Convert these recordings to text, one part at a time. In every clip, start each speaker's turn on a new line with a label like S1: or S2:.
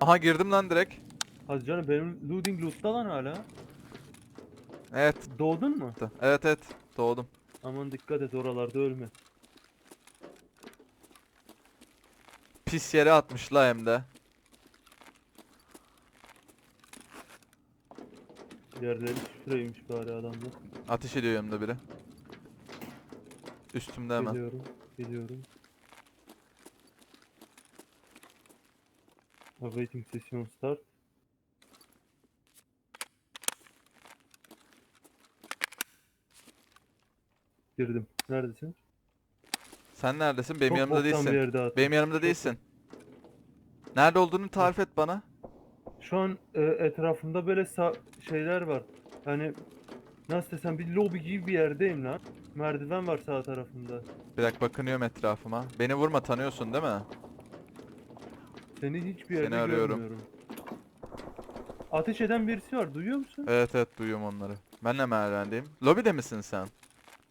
S1: Aha girdim lan direkt.
S2: Hadi canım benim looting loot'ta lan hala.
S1: Evet.
S2: Doğdun mu?
S1: Evet evet. Doğdum.
S2: Aman dikkat et oralarda ölme.
S1: Pis yere atmışlar hem de.
S2: Yerleri şuraymış bari adamlar.
S1: Ateş ediyor yanımda biri. Üstümde hemen.
S2: Geliyorum. Geliyorum. Awaiting session start. Girdim. Neredesin?
S1: Sen neredesin? Benim
S2: Çok
S1: yanımda
S2: boktan bir
S1: değilsin.
S2: yerde attım.
S1: Benim yanımda değilsin. Nerede olduğunu tarif et bana.
S2: Şu an e, etrafımda böyle sa- şeyler var. Hani nasıl desem bir lobi gibi bir yerdeyim lan. Merdiven var sağ tarafımda.
S1: Bir dakika bakınıyorum etrafıma. Beni vurma tanıyorsun değil mi?
S2: Seni hiçbir yerde
S1: Seni arıyorum.
S2: görmüyorum. Ateş eden birisi var. Duyuyor musun?
S1: Evet evet duyuyorum onları. Ben de merdivendeyim. Lobide misin sen?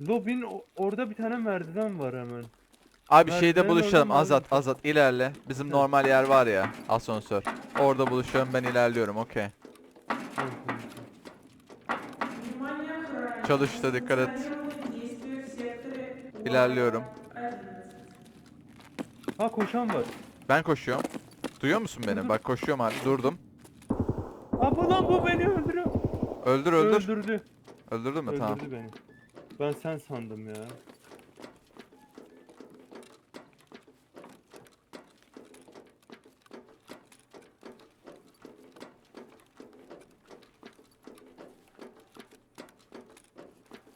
S2: Lobin o- orada bir tane merdiven var hemen.
S1: Abi
S2: Merdivenin
S1: şeyde buluşalım. Azat? Azat ilerle. Bizim
S2: Heh.
S1: normal yer var ya. Asansör. Orada buluşalım ben ilerliyorum okey.
S2: Tamam, tamam, tamam.
S1: Çalıştı dikkat et. İlerliyorum.
S2: Ha koşan var.
S1: Ben koşuyorum. Duyuyor musun beni? Bak koşuyorum abi. Durdum.
S2: Ha bu lan bu beni öldürüyor.
S1: Öldür öldür.
S2: Öldürdü.
S1: Öldürdün mü?
S2: Öldürdü
S1: Tamam.
S2: beni. Ben sen sandım ya.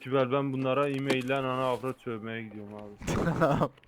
S2: Sibel ben bunlara e-mailden ana avrat sövmeye gidiyorum abi.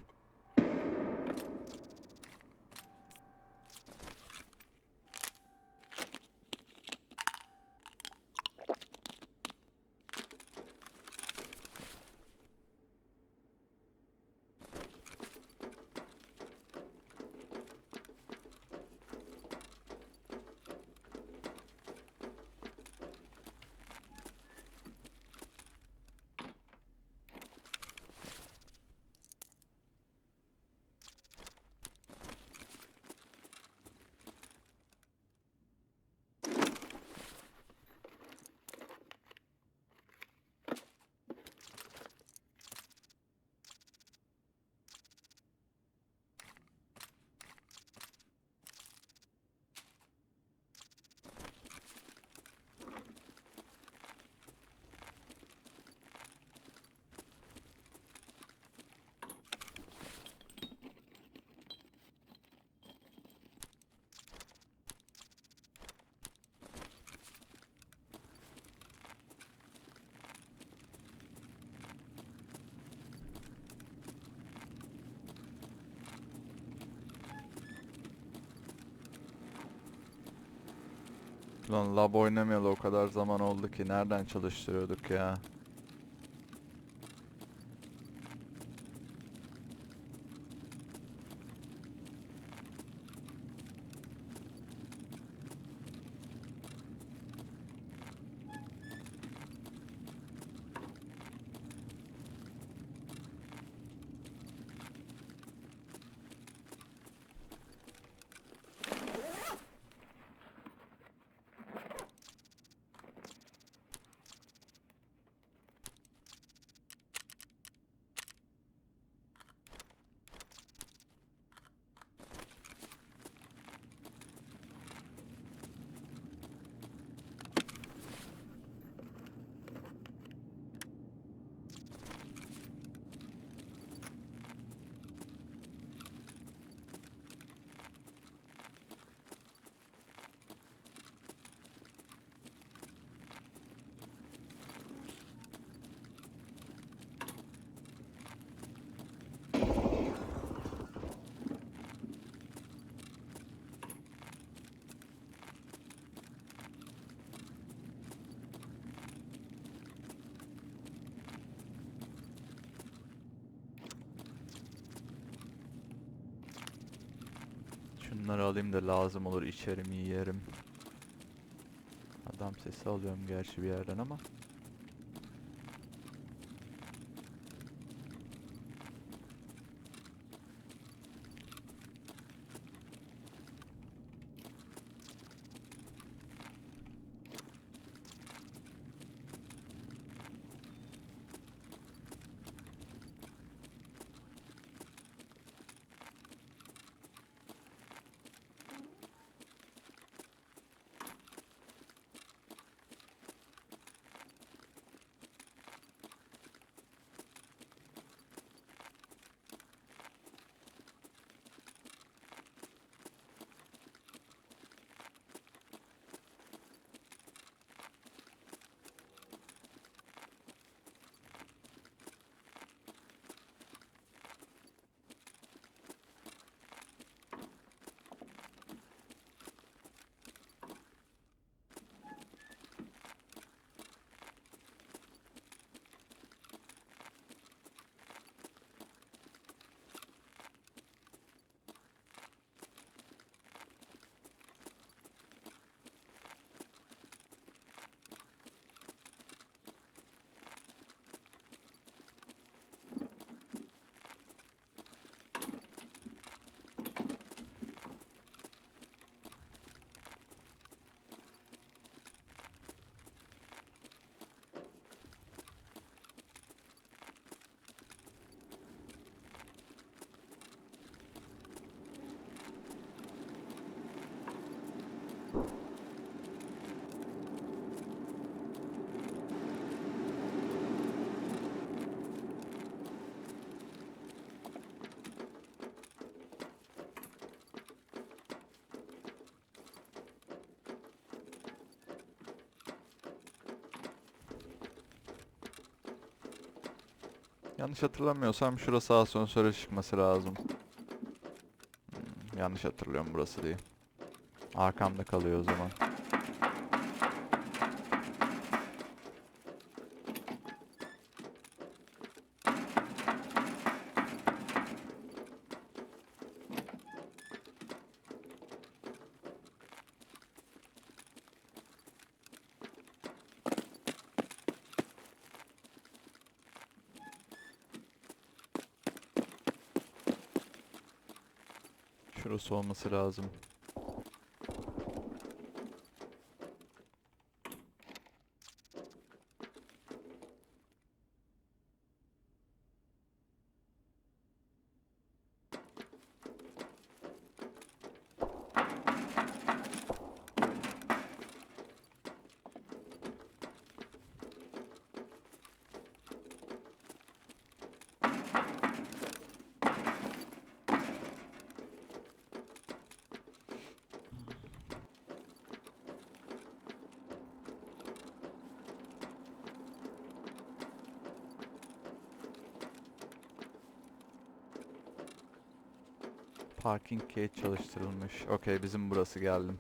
S1: Lan lab oynamayalı o kadar zaman oldu ki nereden çalıştırıyorduk ya? Şunları alayım da lazım olur içerim yerim. Adam sesi alıyorum gerçi bir yerden ama. Yanlış hatırlamıyorsam şurası asansöre çıkması lazım. Hmm, yanlış hatırlıyorum burası değil. Arkamda kalıyor o zaman. Şurası olması lazım. Parking gate çalıştırılmış. Okey bizim burası geldim.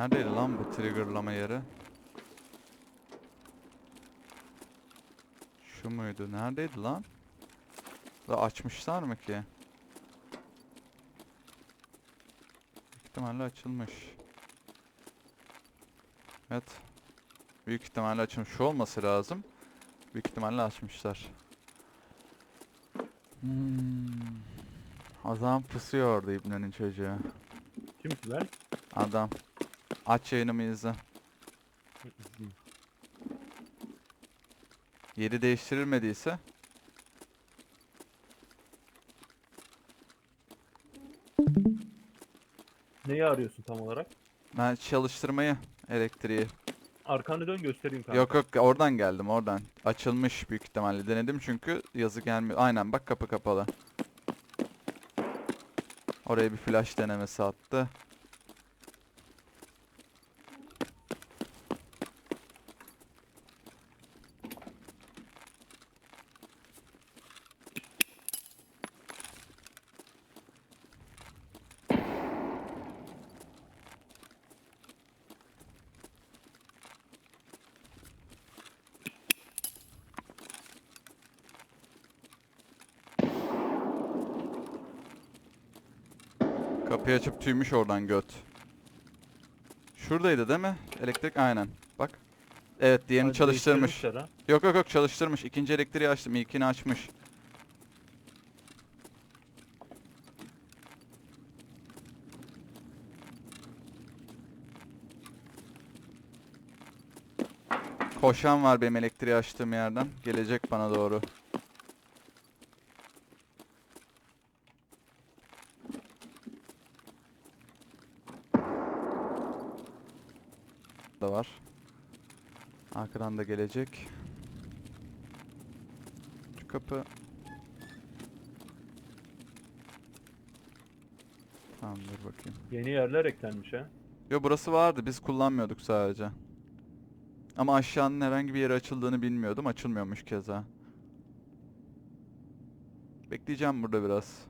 S1: Neredeydi lan bu triggerlama yeri? Şu muydu? Neredeydi lan? Da açmışlar mı ki? İhtimalle açılmış. Evet. Büyük ihtimalle açılmış. Olması lazım. Büyük ihtimalle açmışlar. Hmm. Adam pusuyordu İbne'nin çocuğu.
S2: Kimsiler?
S1: Adam. Aç yayınımı izle. Yeri değiştirilmediyse
S2: Neyi arıyorsun tam olarak?
S1: ben çalıştırmayı elektriği.
S2: Arkanı dön göstereyim kanka.
S1: Yok yok oradan geldim oradan. Açılmış büyük ihtimalle. Denedim çünkü yazı gelmiyor. Aynen bak kapı kapalı. Oraya bir flash denemesi attı. Kapıyı açıp tüymüş oradan göt. Şuradaydı değil mi? Elektrik aynen. Bak. Evet diğerini
S2: Hadi
S1: çalıştırmış.
S2: değiştirmişler ha.
S1: Yok yok yok çalıştırmış. İkinci elektriği açtım. İlkini açmış. Koşan var benim elektriği açtığım yerden. Gelecek bana doğru. Da var. Arkadan da gelecek. Şu kapı. Tamam dur bakayım.
S2: Yeni yerler eklenmiş ha.
S1: Yo burası vardı biz kullanmıyorduk sadece. Ama aşağının herhangi bir yeri açıldığını bilmiyordum. Açılmıyormuş keza. Bekleyeceğim burada biraz.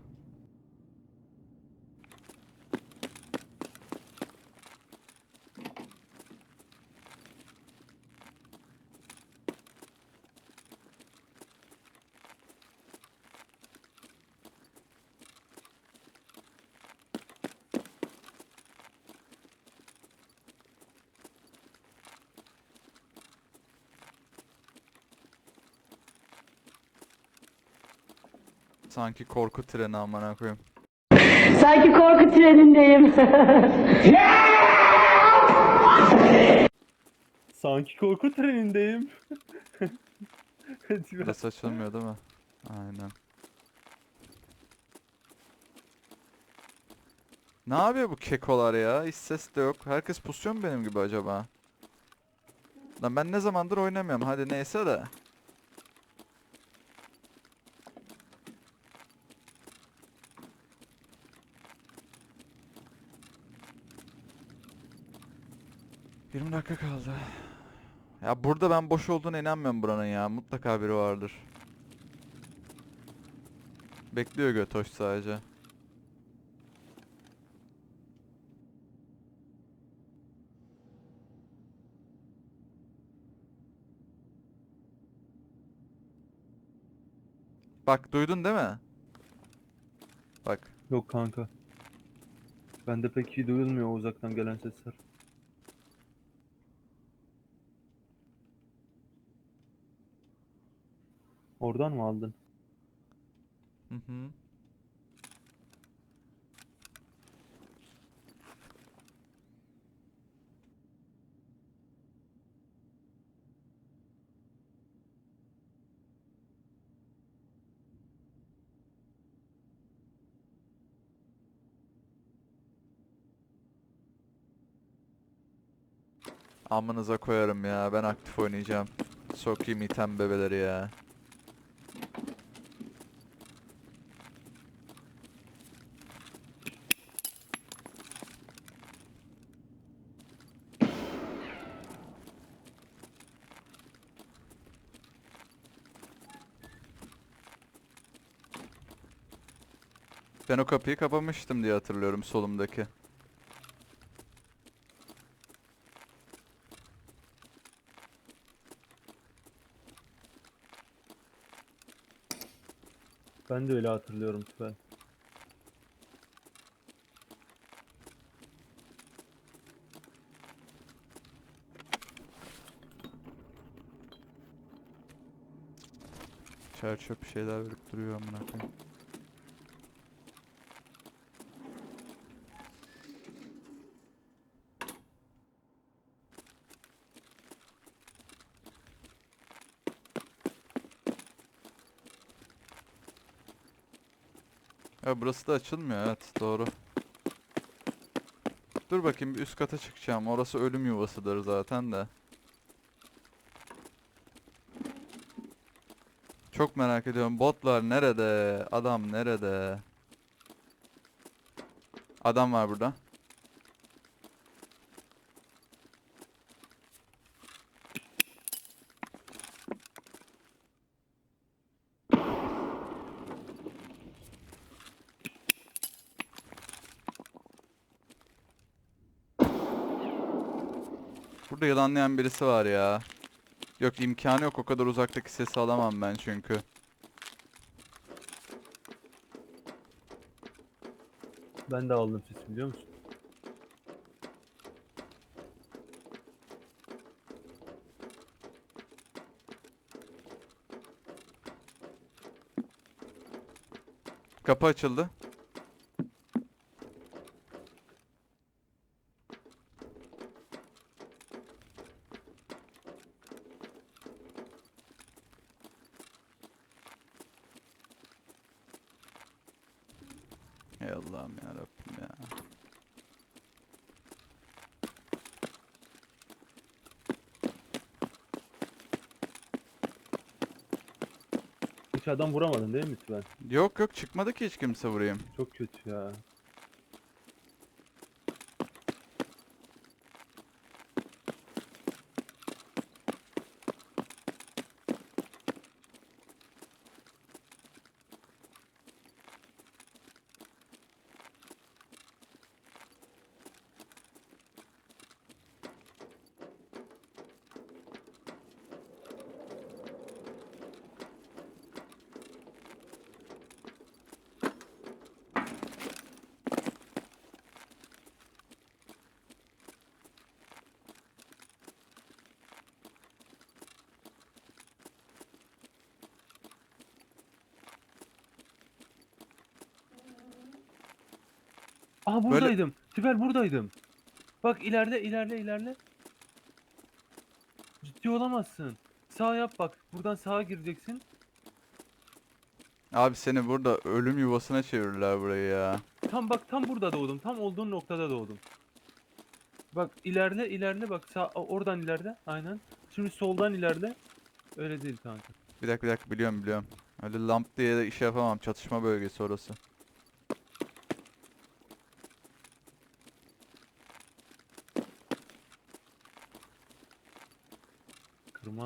S1: Sanki korku treni amına koyayım.
S3: Sanki korku trenindeyim.
S2: Sanki korku trenindeyim.
S1: Burası açılmıyor değil mi? Aynen. Ne yapıyor bu kekolar ya? Hiç ses de yok. Herkes pusuyor mu benim gibi acaba? Lan ben ne zamandır oynamıyorum. Hadi neyse de. Yirmi dakika kaldı. Ya burada ben boş olduğuna inanmıyorum buranın ya. Mutlaka biri vardır. Bekliyor Götoş sadece. Bak duydun değil mi? Bak.
S2: Yok kanka. Bende pek iyi duyulmuyor o uzaktan gelen sesler. Oradan mı aldın?
S1: Hı hı. Amınıza koyarım ya. Ben aktif oynayacağım. Sokayım item bebeleri ya. Ben o kapıyı kapamıştım diye hatırlıyorum solumdaki.
S2: Ben de öyle hatırlıyorum Tüfel.
S1: Çer çöp bir şeyler verip duruyor amına koyayım. Ya burası da açılmıyor evet doğru. Dur bakayım bir üst kata çıkacağım. Orası ölüm yuvasıdır zaten de. Çok merak ediyorum. Botlar nerede? Adam nerede? Adam var burada. Burada yılanlayan birisi var ya. Yok imkanı yok o kadar uzaktaki sesi alamam ben çünkü.
S2: Ben de aldım sesi biliyor musun?
S1: Kapı açıldı. Ey Allah'ım ya Rabbim ya.
S2: Hiç adam vuramadın değil mi Tüfel?
S1: Yok yok çıkmadı ki hiç kimse vurayım.
S2: Çok kötü ya. Aha buradaydım. Sibel buradaydım. Bak ileride ilerle ilerle. Ciddi olamazsın. Sağ yap bak. Buradan sağa gireceksin.
S1: Abi seni burada ölüm yuvasına çevirirler burayı ya.
S2: Tam bak tam burada doğdum. Tam olduğun noktada doğdum. Bak ilerle ilerle bak sağ oradan ileride. Aynen. Şimdi soldan ileride. Öyle değil kanka.
S1: Bir dakika bir dakika biliyorum biliyorum. Öyle lamp diye de iş yapamam. Çatışma bölgesi orası.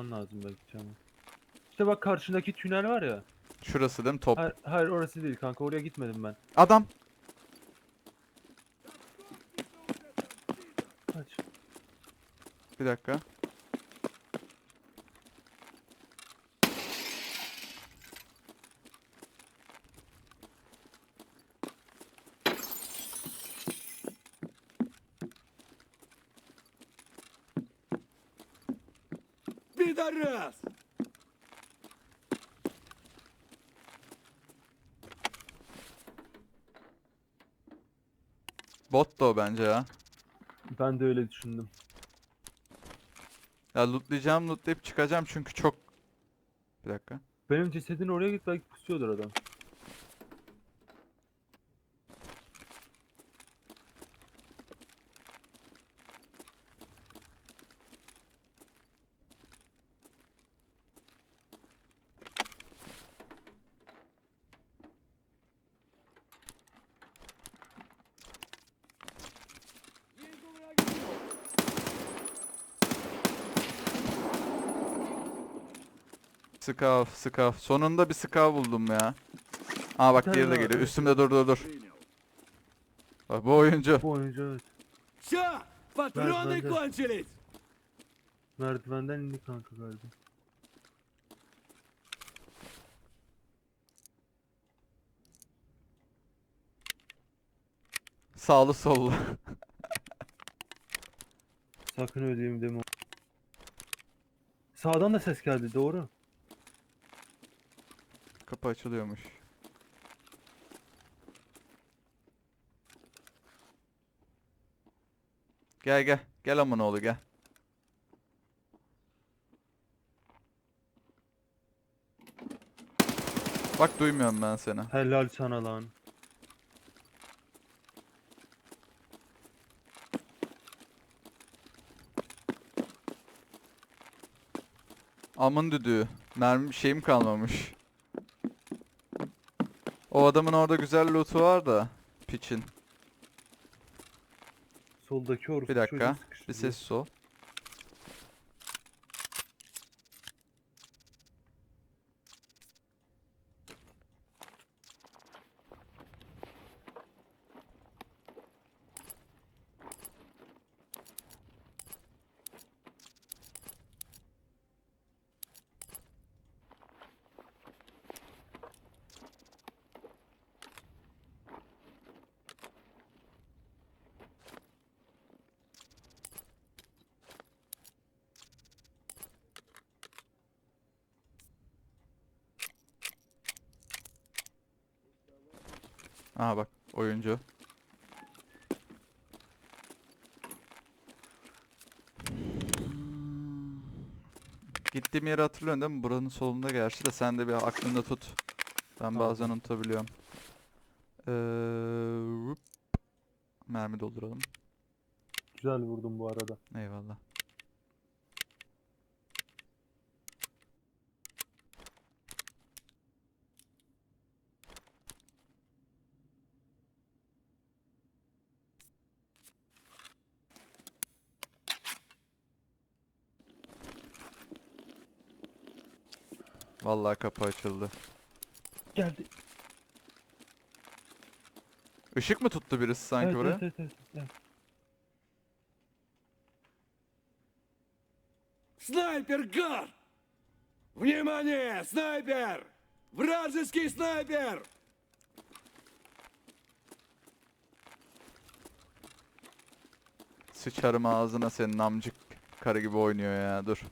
S2: Kırman lazım belki camı. İşte bak karşındaki tünel var ya.
S1: Şurası değil mi? Top.
S2: Hayır, hayır orası değil kanka. Oraya gitmedim ben.
S1: Adam.
S2: Kaç.
S1: Bir dakika.
S4: Veririz.
S1: Bot da o bence ya.
S2: Ben de öyle düşündüm.
S1: Ya lootlayacağım lootlayıp çıkacağım çünkü çok... Bir dakika.
S2: Benim cesedin oraya git belki adam.
S1: Skav, skav. Sonunda bir skav buldum ya. Aa bak
S2: tane
S1: diğeri de
S2: daha var,
S1: geliyor.
S2: evet.
S1: Üstümde dur dur dur. Bak bu oyuncu.
S2: Bu oyuncu evet.
S4: Все, патроны
S2: да.
S4: кончились!
S2: Merdivenden indi kanka galiba.
S1: Sağlı sollu.
S2: Sakın öleyim deme. Sağdan da ses geldi doğru.
S1: Kapı açılıyormuş. Gel gel. Gel amına oğlu gel. Bak duymuyorum ben seni.
S2: Helal sana lan.
S1: Amın düdüğü. Mermi şeyim kalmamış. O adamın orada güzel loot'u var da. Piçin.
S2: Soldaki orospu
S1: Bir dakika. Bir
S2: sıkıştırıyor.
S1: sessiz ol. Aha bak oyuncu. Gittiğim yeri hatırlıyorsun değil mi? Buranın solunda gerçi de sen de bir aklında tut. Ben
S2: Tamam.
S1: bazen unutabiliyorum. Ee. Mermi dolduralım.
S2: Güzel vurdum bu arada.
S1: Eyvallah. Vallahi kapı açıldı.
S2: Geldi.
S1: Işık mı tuttu birisi sanki
S2: evet,
S1: buraya?
S2: evet, evet, evet, evet.
S4: Снайпер гад! Внимание, снайпер! Вражеский снайпер!
S1: Sıçarım ağzına senin amcık karı gibi oynuyor ya dur.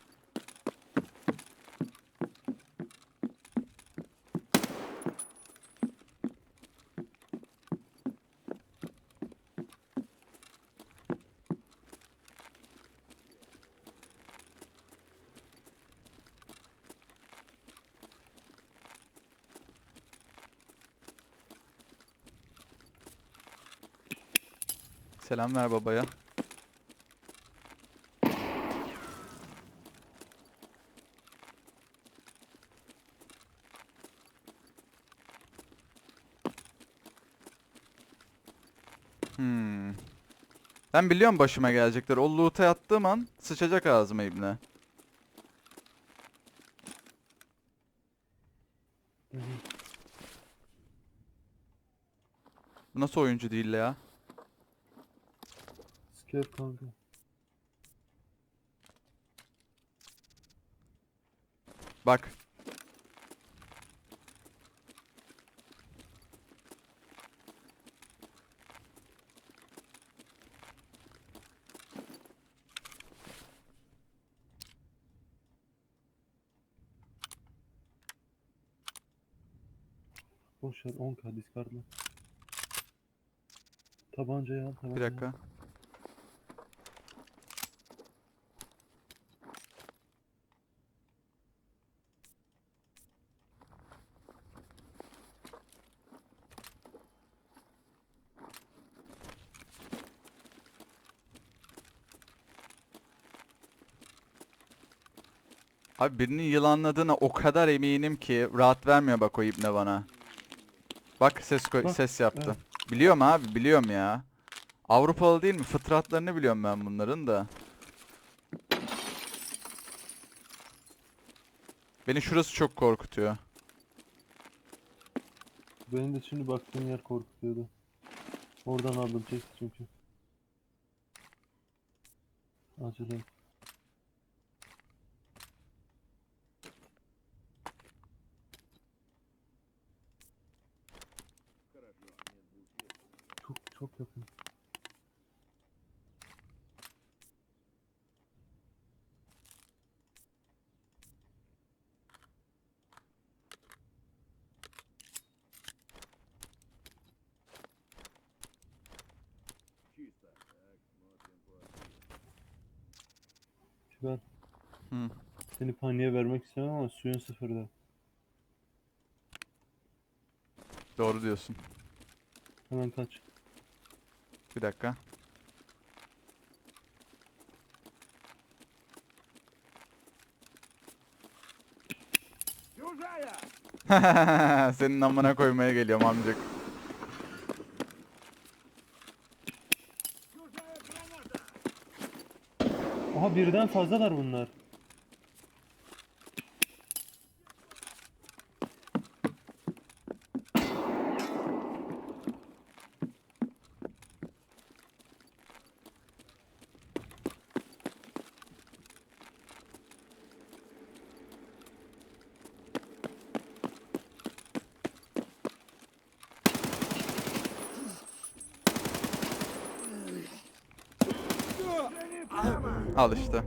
S1: Selam ver babaya. Hmm. Ben biliyorum başıma gelecekler. O loot'a yattığım an sıçacak ağzıma ibne. Bu nasıl oyuncu değil ya?
S2: Scare kanka.
S1: Bak.
S2: Boş ver 10k discardla. Tabancayı al tabancayı.
S1: Bir dakika. Abi birinin yılanladığına o kadar eminim ki rahat vermiyor bak o ibne bana. Bak ses koy
S2: Bak,
S1: ses yaptı.
S2: evet.
S1: Biliyorum abi biliyorum ya. Avrupalı değil mi? Fıtratlarını biliyorum ben bunların da. Beni şurası çok korkutuyor.
S2: Benim de şimdi baktığım yer korkutuyordu. Oradan aldım çekti çünkü. Acele. et. Çok yakın. Tüber.
S1: Hı.
S2: Seni paniğe vermek istemem ama suyun sıfırda.
S1: Doğru diyorsun.
S2: Hemen kaç.
S1: Bir dakika. Senin amına koymaya geliyorum amcık.
S2: Oha birden fazlalar bunlar.
S1: Al işte.